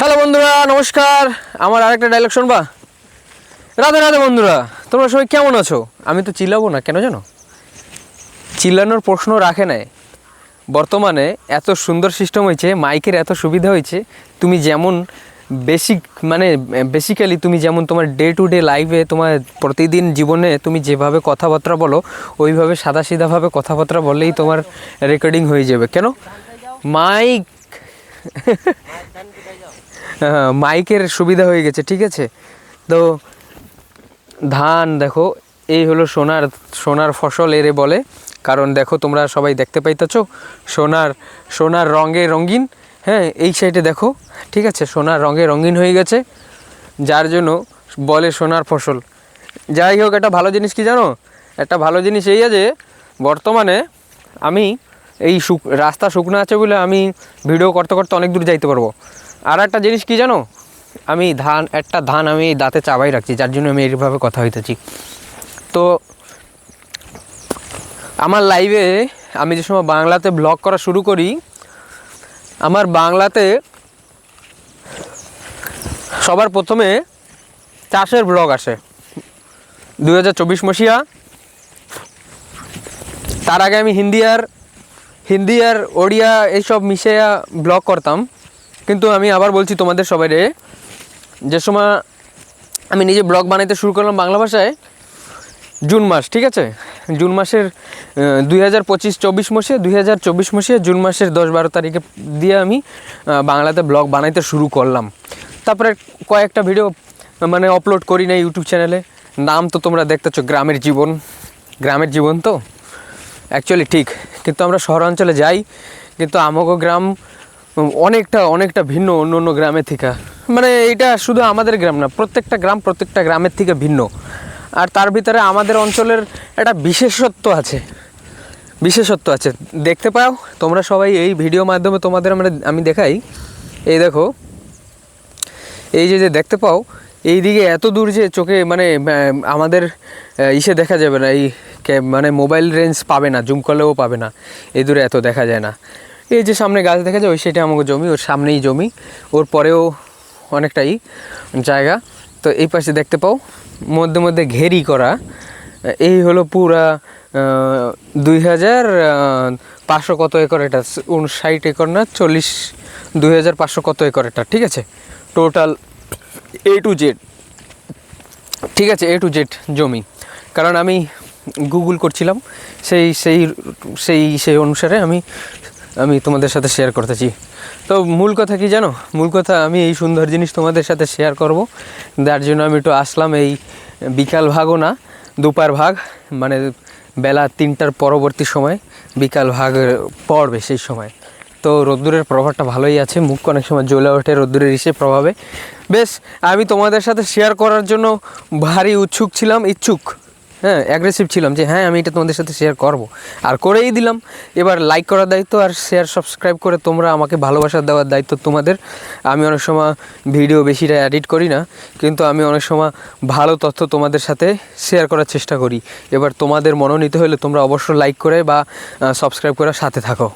Hello বন্ধুরা, নমস্কার। আমার আরেকটা ডায়লগ শুনবা? রাধে রাধে বন্ধুরা, তোমরা সবাই কেমন আছো? আমি তো চিল্লাবো না, কেন জানো? চিল্লানোর প্রশ্ন রাখে নাই। বর্তমানে এত সুন্দর সিস্টেম হয়েছে, মাইকের এত সুবিধা হয়েছে, তুমি যেমন বেসিক মানে বেসিক্যালি তুমি যেমন তোমার ডে টু ডে লাইফে তোমার প্রতিদিন জীবনে তুমি যেভাবে কথাবার্তা বলো, ওইভাবে সাদা সিধাভাবে কথাবার্তা বললেই তোমার রেকর্ডিং হয়ে যাবে। কেন? মাইক মাইকের সুবিধা হয়ে গেছে, ঠিক আছে? তো ধান, দেখো, এই হলো সোনার সোনার ফসল এরে বলে। কারণ দেখো, তোমরা সবাই দেখতে পাইতেছ, সোনার সোনার রঙে রঙিন হ্যাঁ এই সাইডে দেখো, ঠিক আছে, সোনার রঙে রঙিন হয়ে গেছে। যার জন্য বলে সোনার ফসল। যাই হোক, একটা ভালো জিনিস কি জানো? একটা ভালো জিনিস এই আছে, বর্তমানে আমি এই রাস্তা শুকনো আছে বলে আমি ভিডিও করতে করতে অনেক দূর যাইতে পারব। আর একটা জিনিস কি জানো? আমি ধান, একটা ধান আমি দাঁতে চাবাই রাখছি, যার জন্য আমি এইভাবে কথা হইতেছি। তো আমার লাইভে আমি যে সময় বাংলাতে ব্লগ করা শুরু করি, আমার বাংলাতে সবার প্রথমে চাষের ব্লগ আসে। দু হাজার চব্বিশ মসিয়া তার আগে আমি হিন্দি আর হিন্দি আর ওড়িয়া এইসব মিশিয়ে ব্লগ করতাম। কিন্তু আমি আবার বলছি তোমাদের সবাইরে, যে সময় আমি নিজে ব্লগ বানাইতে শুরু করলাম বাংলা ভাষায়, জুন মাস, ঠিক আছে? জুন মাসের দুই হাজার পঁচিশ চব্বিশ মাসে, দুই হাজার চব্বিশ মাসে জুন মাসের দশ বারো তারিখে দিয়ে আমি বাংলাতে ব্লগ বানাইতে শুরু করলাম। তারপরে কয়েকটা ভিডিও মানে আপলোড করি না ইউটিউব চ্যানেলে। নাম তো তোমরা দেখতেছো, গ্রামের জীবন। গ্রামের জীবন তো? অ্যাকচুয়ালি ঠিক। কিন্তু আমরা শহরাঞ্চলে যাই, কিন্তু আমাগো গ্রাম অনেকটা অনেকটা ভিন্ন অন্য অন্য গ্রামের থেকে। মানে এটা শুধু আমাদের গ্রাম না, প্রত্যেকটা গ্রাম প্রত্যেকটা গ্রামের থেকে ভিন্ন। আর তার ভিতরে আমাদের অঞ্চলের একটা বিশেষত্ব আছে। বিশেষত্ব আছে। দেখতে পাও, তোমরা সবাই এই ভিডিও মাধ্যমে তোমাদের আমরা, আমি দেখাই। এই দেখো, এই যে যে দেখতে পাও এই দিকে এত দূর যে চোখে মানে আমাদের ইসে দেখা যাবে না, এই মানে মোবাইল রেঞ্জ পাবে না, জুম করলেও পাবে না, এই দূরে এত দেখা যায় না। এই যে সামনে গাছ দেখা যায়, ওই সেটা আমাকে জমি, ওর সামনেই জমি, ওর পরেও অনেকটাই জায়গা। তো এই পাশে দেখতে পাও, মধ্যে মধ্যে ঘেরি করা, এই হলো পুরা দুই হাজার পাঁচশো কত একর, এটা ষাট একর না, চল্লিশ, দুই হাজার পাঁচশো কত একর এটা, ঠিক আছে? টোটাল এ টু জেড ঠিক আছে এ টু জেড জমি। কারণ আমি গুগল করছিলাম, সেই সেই সেই সেই অনুসারে আমি আমি তোমাদের সাথে শেয়ার করতেছি তো মূল কথা কি জানো? মূল কথা আমি এই সুন্দর জিনিস তোমাদের সাথে শেয়ার করব। যার জন্য আমি একটু আসলাম এই বিকাল ভাগও না, দুপার ভাগ মানে বেলা তিনটার পরবর্তী সময়, বিকাল ভাগ পড়বে সেই সময়। তো রোদ্দুরের প্রভাবটা ভালোই আছে, মুখ অনেক সময় জ্বলে ওঠে রোদ্দুরের ইসে প্রভাবে। বেশ, আমি তোমাদের সাথে শেয়ার করার জন্য ভারী উৎসুক ছিলাম, ইচ্ছুক হ্যাঁ অ্যাগ্রেসিভ ছিলাম যে হ্যাঁ আমি এটা তোমাদের সাথে শেয়ার করব। আর করেই দিলাম। এবার লাইক করার দায়িত্ব আর শেয়ার সাবস্ক্রাইব করে তোমরা আমাকে ভালোবাসা দেওয়ার দায়িত্ব তোমাদের। আমি অনেক সময় ভিডিও বেশিটা এডিট করি না, কিন্তু আমি অনেক সময় ভালো তথ্য তোমাদের সাথে শেয়ার করার চেষ্টা করি। এবার তোমাদের মনোনীত হলে তোমরা অবশ্যই লাইক করে বা সাবস্ক্রাইব করে সাথে থাকো।